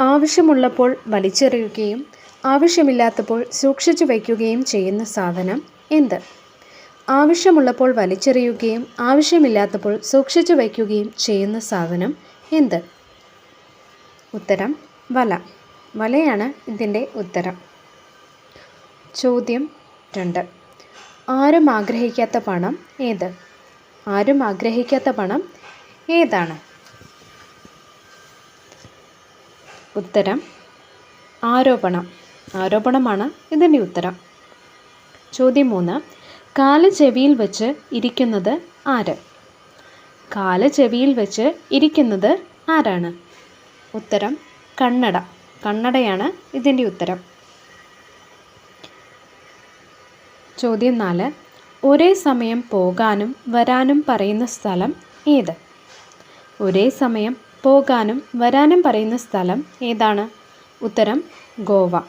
ആവശ്യമുള്ളപ്പോൾ വലിച്ചെറിയുകയും ആവശ്യമില്ലാത്തപ്പോൾ സൂക്ഷിച്ചു വയ്ക്കുകയും ചെയ്യുന്ന സാധനം എന്ത്? ആവശ്യമുള്ളപ്പോൾ വലിച്ചെറിയുകയും ആവശ്യമില്ലാത്തപ്പോൾ സൂക്ഷിച്ചു വയ്ക്കുകയും ചെയ്യുന്ന സാധനം എന്ത്? ഉത്തരം വല. വലയാണ് ഇതിന്റെ ഉത്തരം. ചോദ്യം രണ്ട്. ആരും ആഗ്രഹിക്കാത്ത പണം ഏത്? ആരും ആഗ്രഹിക്കാത്ത പണം ഏതാണ്? ഉത്തരം. ആരോപണം. ആരോപണമാണ് ഇതിന്റെ ഉത്തരം. ചോദ്യം മൂന്ന്. കാൽ ചെവിയിൽ വെച്ച് ഇരിക്കുന്നത് ആര്? കാൽ ചെവിയിൽ വെച്ച് ഇരിക്കുന്നത് ആരാണ്? ഉത്തരം കണ്ണട. കണ്ണടയാണ് ഇതിന്റെ ഉത്തരം. ചോദ്യം നാല്. ഒരേ സമയം പോകാനും വരാനും പറയുന്ന സ്ഥലം ഏത്? ഒരേ സമയം പോകാനും വരാനും പറയുന്ന സ്ഥലം ഏതാണ്? ഉത്തരം ഗോവ.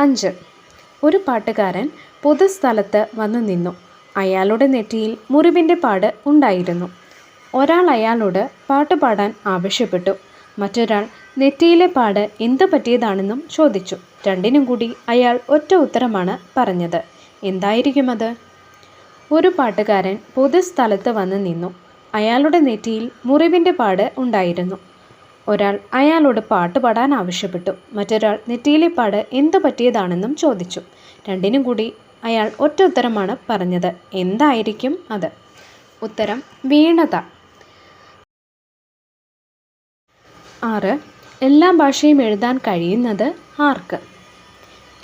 അഞ്ച്. ഒരു പാട്ടുകാരൻ പൊതുസ്ഥലത്ത് വന്നു നിന്നു. അയാളുടെ നെറ്റിയിൽ മുറിവിന്റെ പാട് ഉണ്ടായിരുന്നു. ഒരാൾ അയാളോട് പാട്ട് പാടാൻ ആവശ്യപ്പെട്ടു. മറ്റൊരാൾ നെറ്റിയിലെ പാട് എന്ത് പറ്റിയതാണെന്നും ചോദിച്ചു. രണ്ടിനും കൂടി അയാൾ ഒറ്റ ഉത്തരമാണ് പറഞ്ഞത്. എന്തായിരിക്കും അത്? ഒരു പാട്ടുകാരൻ പൊതുസ്ഥലത്ത് വന്ന് നിന്നു. അയാളുടെ നെറ്റിയിൽ മുറിവിന്റെ പാട് ഉണ്ടായിരുന്നു. ഒരാൾ അയാളോട് പാട്ട് പാടാൻ ആവശ്യപ്പെട്ടു. മറ്റൊരാൾ നെറ്റിയിലെ പാട് എന്തു പറ്റിയതാണെന്നും ചോദിച്ചു. രണ്ടിനും കൂടി അയാൾ ഒറ്റ ഉത്തരമാണ് പറഞ്ഞത്. എന്തായിരിക്കും അത്? ഉത്തരം വീണത. ആറ്. എല്ലാ ഭാഷയും എഴുതാൻ കഴിയുന്നത് ആർക്ക്?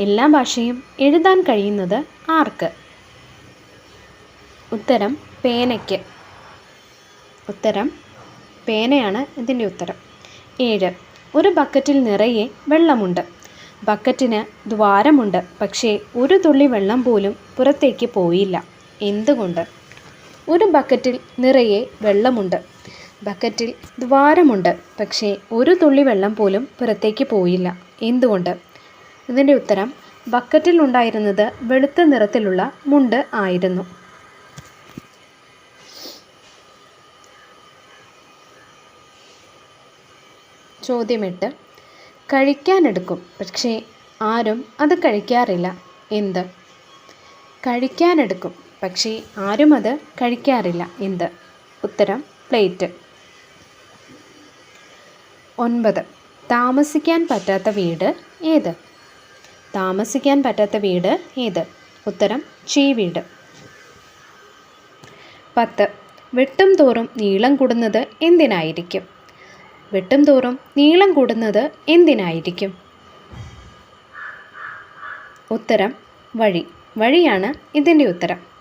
എല്ലാ ഭാഷയും എഴുതാൻ കഴിയുന്നത് ആർക്ക്? ഉത്തരം പേനയ്ക്ക്. ഉത്തരം പേനയാണ് ഇതിന്റെ ഉത്തരം. ഏഴ് ഒരു ബക്കറ്റിൽ നിറയെ വെള്ളമുണ്ട്. ബക്കറ്റിന് ദ്വാരമുണ്ട് പക്ഷേ ഒരു തുള്ളി വെള്ളം പോലും പുറത്തേക്ക് പോയില്ല. എന്തുകൊണ്ട്? ഒരു ബക്കറ്റിൽ നിറയെ വെള്ളമുണ്ട്. ബക്കറ്റിൽ ദ്വാരമുണ്ട് പക്ഷേ ഒരു തുള്ളി വെള്ളം പോലും പുറത്തേക്ക് പോയില്ല. എന്തുകൊണ്ട്? ഇതിന്റെ ഉത്തരം ബക്കറ്റിൽ ഉണ്ടായിരുന്നത് വെളുത്ത നിറത്തിലുള്ള മുണ്ട് ആയിരുന്നു. ചോദ്യം എട്ട് കഴിക്കാനെടുക്കും. പക്ഷേ ആരും അത് കഴിക്കാറില്ല. എന്ത്? കഴിക്കാനെടുക്കും. പക്ഷേ ആരും അത് കഴിക്കാറില്ല. എന്ത്? ഉത്തരം പ്ലേറ്റ്. ഒൻപത്. താമസിക്കാൻ പറ്റാത്ത വീട് ഏത്? താമസിക്കാൻ പറ്റാത്ത വീട് ഏത്? ഉത്തരം ചീവീട് പത്ത്. വെട്ടും തോറും നീളം കൂടുന്നത് എന്തിനായിരിക്കും? വെട്ടും തോറും നീളം കൂടുന്നത് എന്തിനായിരിക്കും? ഉത്തരം വഴി. വഴിയാണ് ഇതിന്റെ ഉത്തരം.